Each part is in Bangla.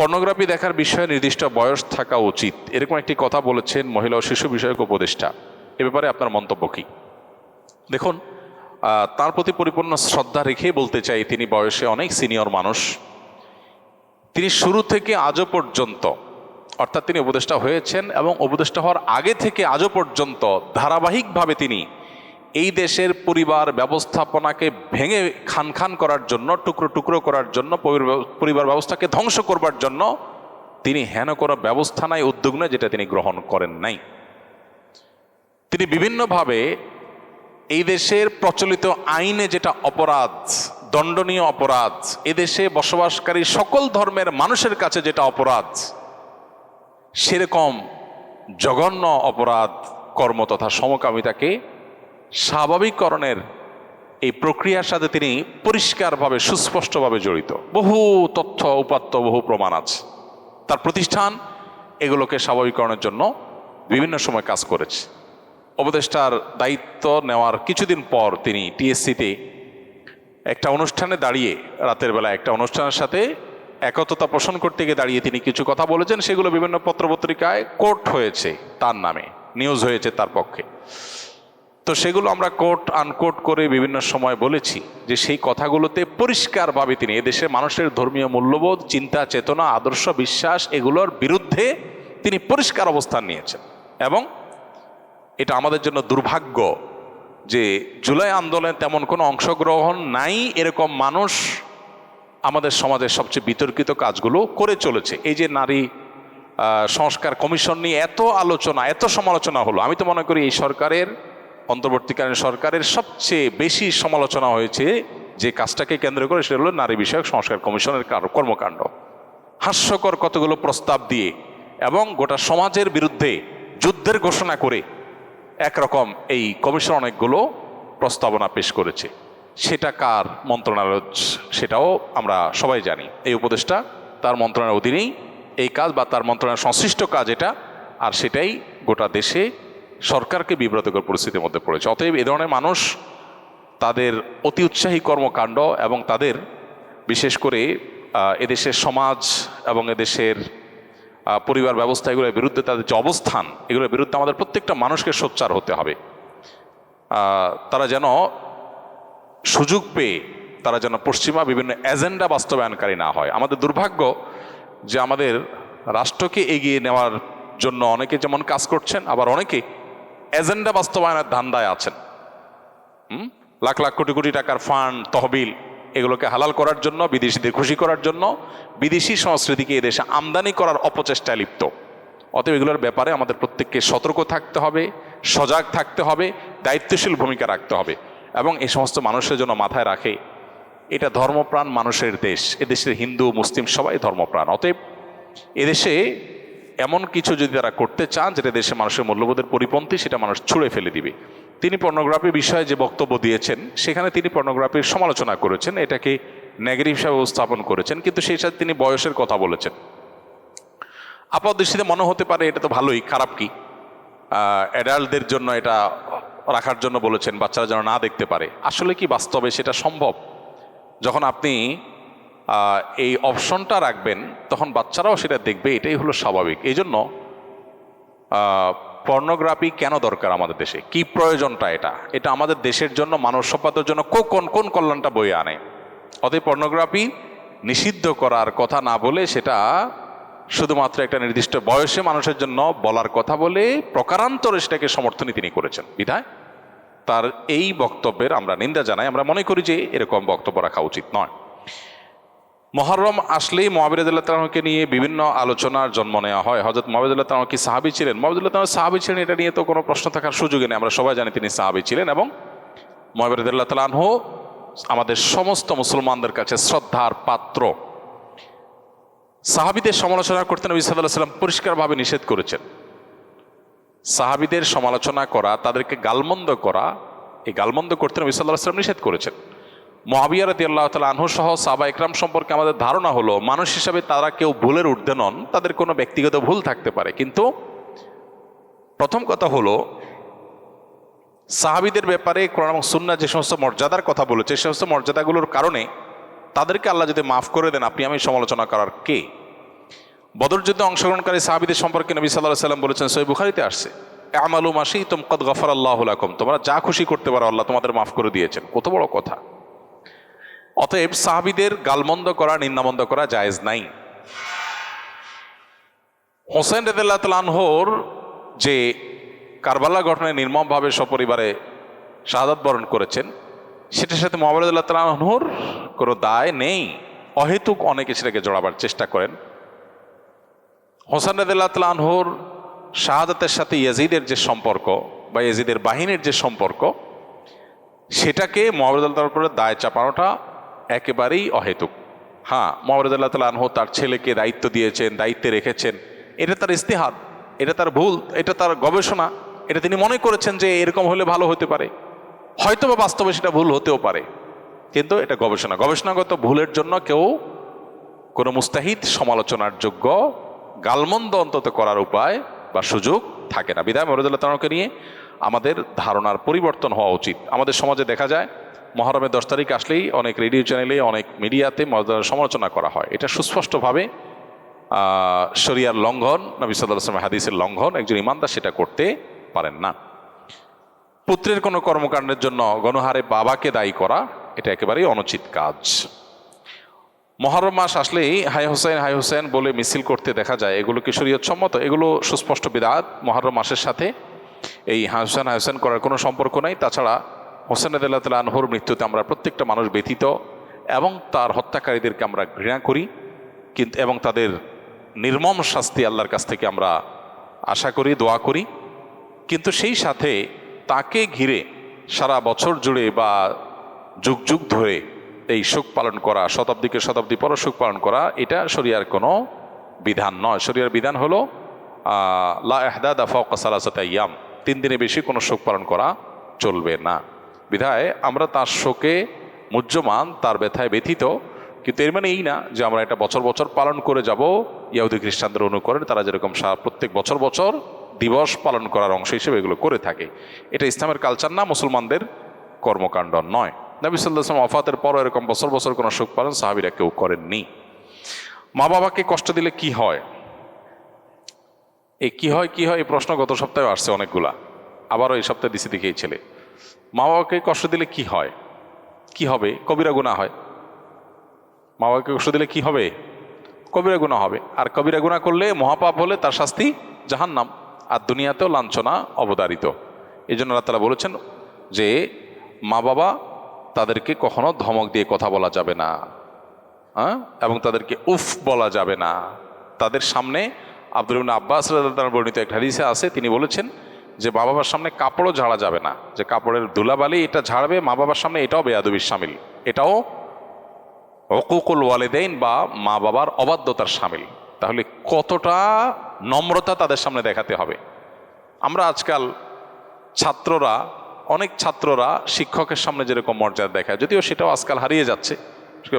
পর্নোগ্রাফি দেখার বিষয়ে নির্দিষ্ট বয়স থাকা উচিত। এরকম একটি কথা বলেছেন মহিলা ও শিশু বিষয়ক উপদেষ্টা। এ ব্যাপারে আপনার মন্তব্য কি? দেখুন তার প্রতি পরিপূর্ণ শ্রদ্ধা রেখে বলতে চাই, তিনি বয়সে অনেক সিনিয়র মানুষ। তিনি শুরু থেকে আজও পর্যন্ত, অর্থাৎ তিনি উপদেষ্টা হয়েছেন এবং উপদেষ্টা হওয়ার আগে থেকে আজও পর্যন্ত ধারাবাহিকভাবে তিনি এই দেশের পরিবার ব্যবস্থাপনাকে ভেঙে খান খান করার জন্য, টুকরো টুকরো করার জন্য, পরিবার- ব্যবস্থাকে ধ্বংস করবার জন্য তিনি হেন কোনো ব্যবস্থা নাই, উদ্যোগ নয় যেটা তিনি গ্রহণ করেন নাই। তিনি বিভিন্নভাবে এই দেশের প্রচলিত আইনে যেটা অপরাধ, দণ্ডনীয় অপরাধ এদেশে বসবাসকারী সকল ধর্মের মানুষের কাছে যেটা অপরাধ, সেরকম জঘন্য অপরাধ, কর্ম তথা সমকামিতাকে স্বাভাবিককরণের এই প্রক্রিয়ার সাথে তিনি পরিষ্কারভাবে, সুস্পষ্টভাবে জড়িত। বহু তথ্য, উপাত্ত, বহু প্রমাণ আছে। তার প্রতিষ্ঠান এগুলোকে স্বাভাবিককরণের জন্য বিভিন্ন সময় কাজ করেছে। উপদেষ্টার দায়িত্ব নেওয়ার কিছুদিন পর তিনি টিএসসিতে একটা অনুষ্ঠানে দাঁড়িয়ে, রাতের বেলা একটা অনুষ্ঠানের সাথে একত্রতা পোষণ করতে গিয়ে দাঁড়িয়ে তিনি কিছু কথা বলেছেন। সেগুলো বিভিন্ন পত্রপত্রিকায় কোর্ট হয়েছে তার নামে, নিউজ হয়েছে তার পক্ষে। তো সেগুলো আমরা কোর্ট আনকোট করে বিভিন্ন সময় বলেছি যে সেই কথাগুলোতে পরিষ্কারভাবে তিনি এদেশের মানুষের ধর্মীয় মূল্যবোধ, চিন্তা, চেতনা, আদর্শ, বিশ্বাস এগুলোর বিরুদ্ধে তিনি পরিষ্কার অবস্থান নিয়েছেন। এবং এটা আমাদের জন্য দুর্ভাগ্য যে জুলাই আন্দোলনে তেমন কোনো অংশগ্রহণ নাই, এরকম মানুষ আমাদের সমাজের সবচেয়ে বিতর্কিত কাজগুলো করে চলেছে। এই যে নারী সংস্কার কমিশন নিয়ে এত আলোচনা, এত সমালোচনা হলো, আমি তো মনে করি এই সরকারের অন্তর্বর্তীকালীন সরকারের সবচেয়ে বেশি সমালোচনা হয়েছে যে কাজটাকে কেন্দ্র করে সেটা হলো নারী বিষয়ক সংস্কার কমিশনের কার- কর্মকাণ্ড। হাস্যকর কতগুলো প্রস্তাব দিয়ে এবং গোটা সমাজের বিরুদ্ধে যুদ্ধের ঘোষণা করে একরকম এই কমিশন অনেকগুলো প্রস্তাবনা পেশ করেছে। সেটা কার মন্ত্রণালয় সেটাও আমরা সবাই জানি। এই উপদেশটা তার মন্ত্রণালয়ের অধীনেই এই কাজ বা তার মন্ত্রণালয়ের সংশ্লিষ্ট কাজ এটা, আর সেটাই গোটা দেশে সরকারকে বিব্রতকর পরিস্থিতির মধ্যে পড়েছে। অতএব এ ধরনের মানুষ তাদের অতি উৎসাহী কর্মকাণ্ড এবং তাদের বিশেষ করে এদেশের সমাজ এবং এদেশের পরিবার ব্যবস্থা এগুলোর বিরুদ্ধে তাদের যে অবস্থান, এগুলোর বিরুদ্ধে আমাদের প্রত্যেকটা মানুষকে সোচ্চার হতে হবে। তারা যেন সুযোগ পেয়ে তারা যেন পশ্চিমা বিভিন্ন এজেন্ডা বাস্তবায়নকারী না হয়। আমাদের দুর্ভাগ্য যে আমাদের রাষ্ট্রকে এগিয়ে নেওয়ার জন্য অনেকে যেমন কাজ করছেন, আবার অনেকে এজেন্ডা বাস্তবায়নের ধান্দায় আছেন। হুম? লাখ লাখ কোটি কোটি টাকার ফান্ড, তহবিল, এগুলোকে হালাল করার জন্য, বিদেশিদের খুশি করার জন্য, বিদেশি সংস্কৃতিকে এদেশে আমদানি করার অপচেষ্টায় লিপ্ত। অতএব এগুলোর ব্যাপারে আমাদের প্রত্যেককে সতর্ক থাকতে হবে, সজাগ থাকতে হবে, দায়িত্বশীল ভূমিকা রাখতে হবে এবং এই সমস্ত মানুষের জন্য মাথায় রাখে, এটা ধর্মপ্রাণ মানুষের দেশ এদেশের হিন্দু, মুসলিম সবাই ধর্মপ্রাণ। অতএব এদেশে এমন কিছু যদি তারা করতে চান, যেটা দেশে মানুষের মূল্যবোধের পরিপন্থী, সেটা মানুষ ছুঁড়ে ফেলে দিবে। তিনি পর্নোগ্রাফি বিষয়ে যে বক্তব্য দিয়েছেন, সেখানে তিনি পর্নোগ্রাফির সমালোচনা করেছেন, এটাকে নেগেটিভ হিসাবে উপস্থাপন করেছেন, কিন্তু সেই সাথে তিনি বয়সের কথা বলেছেন। আপাত দৃষ্টিতে মনে হতে পারে এটা তো ভালোই, খারাপ কি? অ্যাডাল্টদের জন্য এটা রাখার জন্য বলেছেন, বাচ্চারা যেন না দেখতে পারে। আসলে কি বাস্তবে সেটা সম্ভব? যখন আপনি এই অপশনটা রাখবেন, তখন বাচ্চারাও সেটা দেখবে, এটাই হলো স্বাভাবিক। এই জন্য পর্নোগ্রাফি কেন দরকার আমাদের দেশে? কি প্রয়োজনটা এটা? এটা আমাদের দেশের জন্য, মানব সভ্যতার জন্য কোন কোন কল্যাণটা বয়ে আনে? অতএব পর্নোগ্রাফি নিষিদ্ধ করার কথা না বলে সেটা শুধুমাত্র একটা নির্দিষ্ট বয়সে মানুষের জন্য বলার কথা বলে প্রকারান্তরে সেটাকে সমর্থনই তিনি করেছেন। বিধায়, তার এই বক্তব্যের আমরা নিন্দা জানাই। আমরা মনে করি যে এরকম বক্তব্য রাখা উচিত নয়। মহরম আসলেই মহাবিরদুল্লাহ তালাহকে নিয়ে বিভিন্ন আলোচনার জন্ম নেওয়া হয়। হজরত মহাবিদুল্লাহ তালাহ কি সাহাবি ছিলেন? মহাবিদুল্লাহ তালাহ সাহাবি ছিলেন, এটা নিয়ে তো কোনো প্রশ্ন থাকার সুযোগই নেই। আমরা সবাই জানি তিনি সাহাবি ছিলেন এবং মহাবিরদুল্লাহ তালাহ আমাদের সমস্ত মুসলমানদের কাছে শ্রদ্ধার পাত্র। সাহাবিদের সমালোচনা করতে নবী সাল্লাহ সাল্লাম পরিষ্কারভাবে নিষেধ করেছেন। সাহাবিদের সমালোচনা করা, তাদেরকে গালমন্দ করা, এই গালমন্দ করতে নবী সাল্লাহ সাল্লাম নিষেধ করেছেন। মহাবিয়া রদি আল্লাহ তালা আনহু সহ সাবা ইকরাম সম্পর্কে আমাদের ধারণা হলো, মানুষ হিসাবে তারা কেউ ভুলের ঊর্ধ্বে নন, তাদের কোনো ব্যক্তিগত ভুল থাকতে পারে। কিন্তু প্রথম কথা হলো, সাহাবিদের ব্যাপারে কোরআন সুন্না যে সমস্ত মর্যাদার কথা বলেছে, সে সমস্ত মর্যাদাগুলোর কারণে তাদেরকে আল্লাহ যদি মাফ করে দেন, আপনি আমি সমালোচনা করার কে? বদর যুদ্ধে অংশগ্রহণকারী সাহাবিদের সম্পর্কে নবী সাল্লাহ সাল্লাম বলেছেন সই বুখারিতে আসছে, আমালু মাসি তুম গফর আল্লাহ তোমরা যা খুশি করতে পারো, আল্লাহ তোমাদের মাফ করে দিয়েছেন। কত বড় কথা। অতএব সাহাবিদের গালমন্দ করা, নিন্দামন্দ করা জায়েজ নাই। হোসেন রেদুল্লাহ তালানহর যে কারবালা ঘটনায় নির্মমভাবে সপরিবারে শাহাদাত বরণ করেছেন, সেটার সাথে মোহাম্মদুল্লাহ তালানহর কোনো দায় নেই। অহেতুক অনেকে সেটাকে জড়াবার চেষ্টা করেন। হোসেন রেদুল্লাহ তালানহর শাহাদাতের সাথে ইয়াজিদের যে সম্পর্ক বা ইয়াজিদের বাহিনীর যে সম্পর্ক, সেটাকে মোহাম্মদুল্লাহ করে দায় চাপানোটা একেবারেই অহেতুক। হ্যাঁ মোহাম্মদুল্লাহ তাল আনহু তার ছেলেকে দায়িত্ব দিয়েছেন, দায়িত্বে রেখেছেন। এটা তার ইস্তেহাদ এটা তার ভুল, এটা তার গবেষণা, এটা তিনি মনে করেছেন যে এরকম হলে ভালো হতে পারে। হয়তো বা বাস্তবে সেটা ভুল হতেও পারে, কিন্তু এটা গবেষণা। গবেষণাগত ভুলের জন্য কেউ কোনো মুস্তাহিদ সমালোচনার যোগ্য গালমন্দ অন্তত করার উপায় বা সুযোগ থাকে না। বিদায় মরদুল্লাহ তানকে নিয়ে আমাদের ধারণার পরিবর্তন হওয়া উচিত। আমাদের সমাজে দেখা যায় মহরমের দশ তারিখ আসলেই অনেক রেডিও চ্যানেলে, অনেক মিডিয়াতে সমালোচনা করা হয়। এটা সুস্পষ্টভাবে শরিয়ার লঙ্ঘন, নবী সাল্লাহ হাদিসের লঙ্ঘন, একজন ইমানদার সেটা করতে পারেন না। পুত্রের কোনো কর্মকাণ্ডের জন্য গণহারে বাবাকে দায়ী করা, এটা একেবারেই অনুচিত কাজ। মহরম মাস আসলেই হাই হোসেন হাই হোসেন বলে মিছিল করতে দেখা যায়। এগুলো কি সম্মত? এগুলো সুস্পষ্ট বিদাত মহরম মাসের সাথে। এই হাই হোসেন হাই হোসেন করার কোনো সম্পর্ক নাই। তাছাড়া হোসেন আদাল্লাহ আনহর মৃত্যুতে আমরা প্রত্যেকটা মানুষ ব্যথিত এবং তার হত্যাকারীদেরকে আমরা ঘৃণা করি কিন্তু এবং তাদের নির্মম শাস্তি আল্লাহর কাছ থেকে আমরা আশা করি, দোয়া করি। কিন্তু সেই সাথে তাকে ঘিরে সারা বছর জুড়ে বা যুগ যুগ ধরে এই শোক পালন করা, শতাব্দীকে শতাব্দী পর শোক পালন করা, এটা শরিয়ার কোনো বিধান নয়। শরিয়ার বিধান হলো লা আফাকাসালাসাত ইয়াম তিন দিনে বেশি কোনো শোক পালন করা চলবে না। বিধায় আমরা তার শোকে মুহ্যমান, তার ব্যথায় ব্যথিত। কিন্তু এর মানে এই না যে আমরা এটা বছর বছর পালন করে যাব। ইয়াহুদি খ্রিস্টানদের অনুকরণ তারা যেরকম প্রত্যেক বছর বছর দিবস পালন করার অংশ হিসেবে এগুলো করে থাকে। এটা ইসলামের কালচার না, মুসলমানদের কর্মকাণ্ড নয়। নবী সাল্লাম অফাতের পরও এরকম বছর বছর কোনো শোক পালন সাহাবিরা কেউ করেননি। মা বাবাকে কষ্ট দিলে কি হয়? এই কি হয় কি হয়? এই প্রশ্ন গত সপ্তাহে আসছে অনেকগুলা। আবারও এই সপ্তাহে দিছি দেখে এই ছেলে। মা বাবাকে কষ্ট দিলে কি হয়? কি হবে? কবিরা গুণা হয়। মা বাবাকে কষ্ট দিলে কি হবে? কবিরা গুণা হবে। আর কবিরা গুণা করলে মহাপাপ হলে তার শাস্তি জাহান্নাম। আর দুনিয়াতেও লাঞ্ছনা অবদারিত। এই জন্য তালা বলেছেন যে মা বাবা তাদেরকে কখনো ধমক দিয়ে কথা বলা যাবে না। হ্যাঁ এবং তাদেরকে উফ বলা যাবে না। তাদের সামনে আব্দুল আব্বাস বর্ণিত একটা হাদিসে আছে। তিনি বলেছেন যে মা বাবার সামনে কাপড়ও ঝাড়া যাবে না। যে কাপড়ের ধুলাবালি এটা ঝাড়বে, মা বাবার সামনে এটাও বেয়াদবির সামিল। এটাও হকুকুল ওয়ালেদাইন বা মা বাবার অবাধ্যতার সামিল। তাহলে কতটা নম্রতা তাদের সামনে দেখাতে হবে? আমরা আজকাল ছাত্ররা, অনেক ছাত্ররা শিক্ষকের সামনে যেরকম মর্যাদা দেখায়, যদিও সেটাও আজকাল হারিয়ে যাচ্ছে।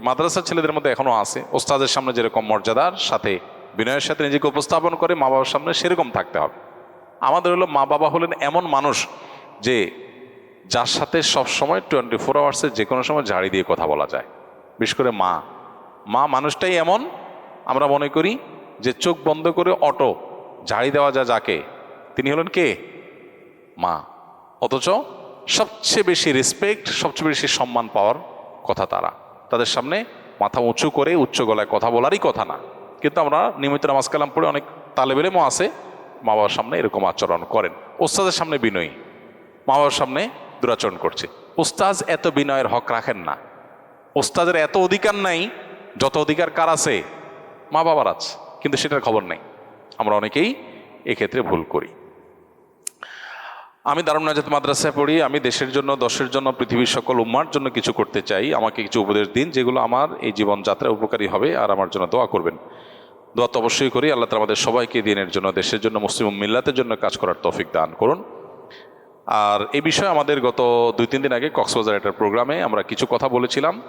মাদ্রাসার ছেলেদের মধ্যে এখনও আছে। ওস্তাদের সামনে যেরকম মর্যাদার সাথে বিনয়ের সাথে নিজেকে উপস্থাপন করে মা বাবার সামনে সেরকম থাকতে হবে। আমাদের হলো মা বাবা হলেন এমন মানুষ যে যার সাথে সব সময় টোয়েন্টি ফোর আওয়ার্সে যে কোনো সময় ঝাড়ি দিয়ে কথা বলা যায়। বিশেষ করে মা। মা মানুষটাই এমন, আমরা মনে করি যে চোখ বন্ধ করে অটো ঝাড়ি দেওয়া যা যাকে। তিনি হলেন কে? মা। অথচ সবচেয়ে বেশি রেসপেক্ট সবচেয়ে বেশি সম্মান পাওয়ার কথা তারা। তাদের সামনে মাথা উঁচু করে উচ্চ গলায় কথা বলারই কথা না। কিন্তু আমরা নিয়মিত নামাজ কালাম পড়ে অনেক তালেবেলেমও আছে। মা বাবার সামনে এরকম আচরণ করেন। ওস্তাদের সামনে বিনয়ী। মা বাবার সামনে দুরাচরণ করছে। ওস্তাজ এত বিনয়ের হক রাখেন না। ওস্তাদের এত অধিকার নাই, যত অধিকার কার আছে, মা বাবার আছে, কিন্তু সেটার খবর নেই। আমরা অনেকেই এক্ষেত্রে ভুল করি। আমি দারুণ নাজাত মাদ্রাসায় পড়ি, আমি দেশের জন্য, দশের জন্য, পৃথিবীর সকল উম্মার জন্য কিছু করতে চাই। আমাকে কিছু উপদেশ দিন, যেগুলো আমার এই জীবনযাত্রায় উপকারী হবে, আর আমার জন্য দোয়া করবেন। দোয়া তো অবশ্যই করি, আল্লাহ তালা আমাদের সবাইকে দিনের জন্য, দেশের জন্য, মুসলিম মিল্লাতের জন্য কাজ করার তৌফিক দান করুন। আর এই বিষয়ে আমাদের গত দুই, তিন দিন আগে কক্সবাজার একটা প্রোগ্রামে আমরা কিছু কথা বলেছিলাম।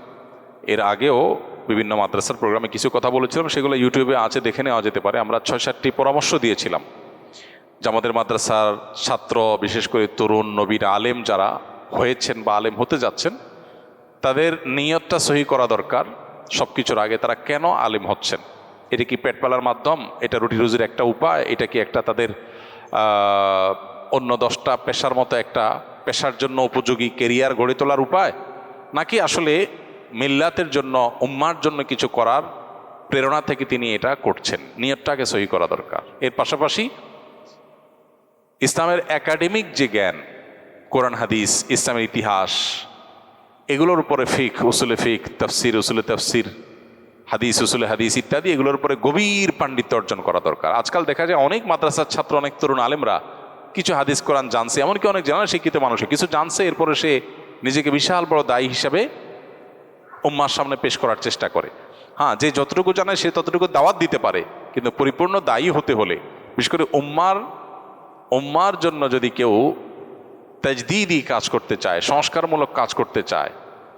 এর আগেও বিভিন্ন মাদ্রাসার প্রোগ্রামে কিছু কথা বলেছিলাম, সেগুলো ইউটিউবে আছে, দেখে নেওয়া যেতে পারে। আমরা ছয় সাতটি পরামর্শ দিয়েছিলাম। যে আমাদের মাদ্রাসার ছাত্র, বিশেষ করে তরুণ, নবীর আলেম যারা হয়েছেন বা আলেম হতে যাচ্ছেন, তাদের নিয়তটা সহি করা দরকার। সব কিছুর আগে তারা কেন আলেম হচ্ছেন? এটা কি পেট পালার মাধ্যম? এটা রুটি রুজির একটা উপায়? এটা কি একটা তাদের অন্য দশটা পেশার মতো একটা পেশার জন্য উপযোগী কেরিয়ার গড়ে তোলার উপায়? নাকি আসলে মিল্লাতের জন্য, উম্মার জন্য কিছু করার প্রেরণা থেকে তিনি এটা করছেন? নিয়তটাকে সহি করা দরকার। এর পাশাপাশি ইসলামের একাডেমিক যে জ্ঞান, কোরআন, হাদিস, ইসলামের ইতিহাস, এগুলোর উপরে ফিক, উসুলে ফিক, তফসির, উসুলে তফসির হাদিস, উসুলে হাদিস ইত্যাদি, এগুলোর উপরে গভীর পাণ্ডিত্য অর্জন করা দরকার। আজকাল দেখা যায় অনেক মাদ্রাসার ছাত্র, অনেক তরুণ আলেমরা কিছু হাদিস, কোরআন জানছে, এমনকি অনেক জানা শিক্ষিত মানুষ কিছু জানছে, এরপরে সে নিজেকে বিশাল বড় দায়ী হিসাবে উম্মার সামনে পেশ করার চেষ্টা করে। হ্যাঁ যে যতটুকু জানে সে ততটুকু দাওয়াত দিতে পারে, কিন্তু পরিপূর্ণ দায়ী হতে হলে, বিশেষ করে উম্মার উম্মার জন্য যদি কেউ তাজদিদি কাজ করতে চায়, সংস্কারমূলক কাজ করতে চায়,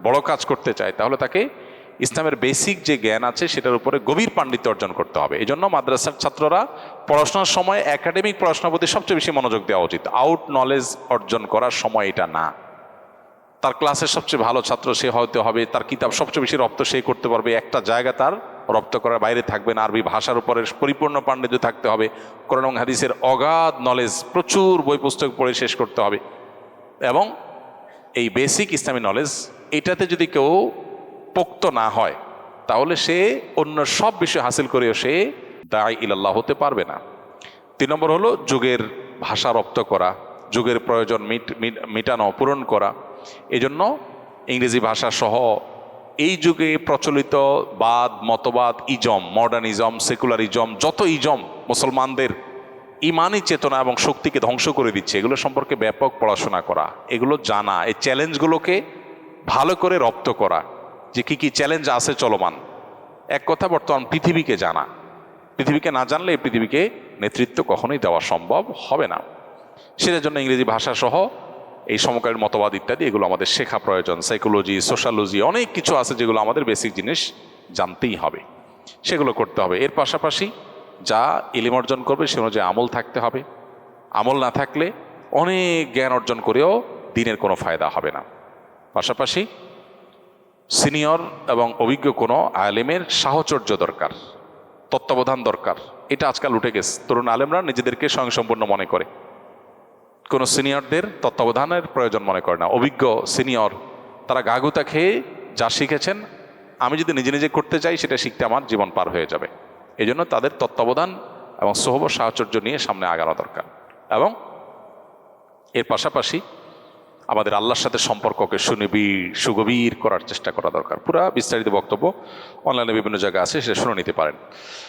বড় কাজ করতে চায়, তাহলে তাকে ইসলামের বেসিক যে জ্ঞান আছে, সেটার উপরে গভীর পাণ্ডিত্য অর্জন করতে হবে। এই জন্য মাদ্রাসার ছাত্ররা পড়াশোনার সময় একাডেমিক পড়াশোনার প্রতি সবচেয়ে বেশি মনোযোগ দেওয়া উচিত। আউট নলেজ অর্জন করার সময় এটা না। তার ক্লাসের সবচেয়ে ভালো ছাত্র সে হয়তো হবে, তার কিতাব সবচেয়ে বেশি রপ্ত সে করতে পারবে। একটা জায়গা তার রপ্ত করার বাইরে থাকবে না। আরবি ভাষার উপরে পরিপূর্ণ পাণ্ডিত্য থাকতে হবে। কোরআন এবং হাদিসের অগাধ নলেজ প্রচুর বই পুস্তক পড়ে শেষ করতে হবে। এবং এই বেসিক ইসলামী নলেজ এটাতে যদি কেউ পোক্ত না হয়, তাহলে সে অন্য সব বিষয় হাসিল করেও সে দায় ইলাল্লাহ হতে পারবে না। তিন নম্বর হলো যুগের ভাষা রপ্ত করা, যুগের প্রয়োজন মিট, মিট- মিটানো, পূরণ করা। এজন্য ইংরেজি ভাষা সহ এই যুগে প্রচলিত বাদ, মতবাদ, ইজম, মডার্নিজম, সেকুলারিজম, যত ইজম মুসলমানদের ইমানি চেতনা এবং শক্তিকে ধ্বংস করে দিচ্ছে, এগুলো সম্পর্কে ব্যাপক পড়াশোনা করা, এগুলো জানা, এই চ্যালেঞ্জগুলোকে ভালো করে রপ্ত করা। যে কি কি চ্যালেঞ্জ আছে চলমান। এক কথা বর্তমান পৃথিবীকে জানা। পৃথিবীকে না জানলে পৃথিবীকে নেতৃত্ব কখনোই দেওয়া সম্ভব হবে না। সেটার জন্য ইংরেজি ভাষা সহ এই সমকালীন মতবাদ ইত্যাদি, এগুলো আমাদের শেখা প্রয়োজন। সাইকোলজি সোশ্যালজি অনেক কিছু আছে যেগুলো আমাদের বেসিক জিনিস জানতেই হবে। সেগুলো করতে হবে। এর পাশাপাশি যা এলিম অর্জন করবে, সে অনুযায়ী আমল থাকতে হবে। আমল না থাকলে অনেক জ্ঞান অর্জন করেও দিনের কোনো ফায়দা হবে না। পাশাপাশি সিনিয়র এবং অভিজ্ঞ কোনো আলেমের সাহচর্য দরকার, তত্ত্বাবধান দরকার। এটা আজকাল উঠে গেছে। তরুণ আলেমরা নিজেদেরকে স্বয়ংসম্পূর্ণ মনে করে। কোনো সিনিয়রদের তত্ত্বাবধানের প্রয়োজন মনে করে না। অভিজ্ঞ, সিনিয়র, তারা গাগুতা খেয়ে যা শিখেছেন, আমি যদি নিজে নিজে করতে চাই, সেটা শিখতে আমার জীবন পার হয়ে যাবে। এই জন্য তাদের তত্ত্বাবধান এবং সহব সাহচর্য নিয়ে সামনে আগানো দরকার। এবং এর পাশাপাশি আমাদের আল্লাহর সাথে সম্পর্ককে সুনিবিড়, সুগভীর করার চেষ্টা করা দরকার। পুরা বিস্তারিত বক্তব্য অনলাইনে বিভিন্ন জায়গায় আছে, সেটা শুনে নিতে পারেন।